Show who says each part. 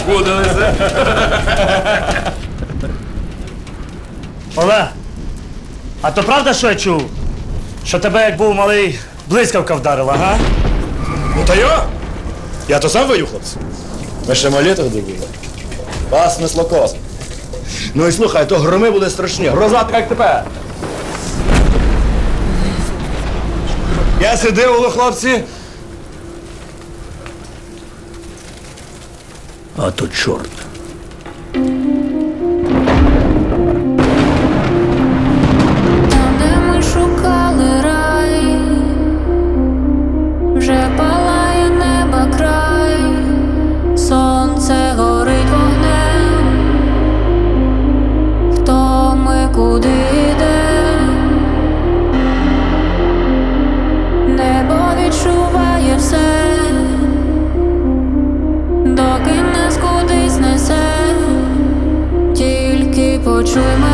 Speaker 1: збудилися.
Speaker 2: Олег, а то правда, що я чув? Що тебе, як був малий, блискавка вдарила, га?
Speaker 3: Ну та я? Я то сам вою, хлопці. Ми ще малі тоді були. Вас несло кос. Ну і слухай, то громи були страшні. Гроза така, як тепер. Я сидив, хлопці.
Speaker 4: Ми куди йдем, небо відчуває все, Почуємо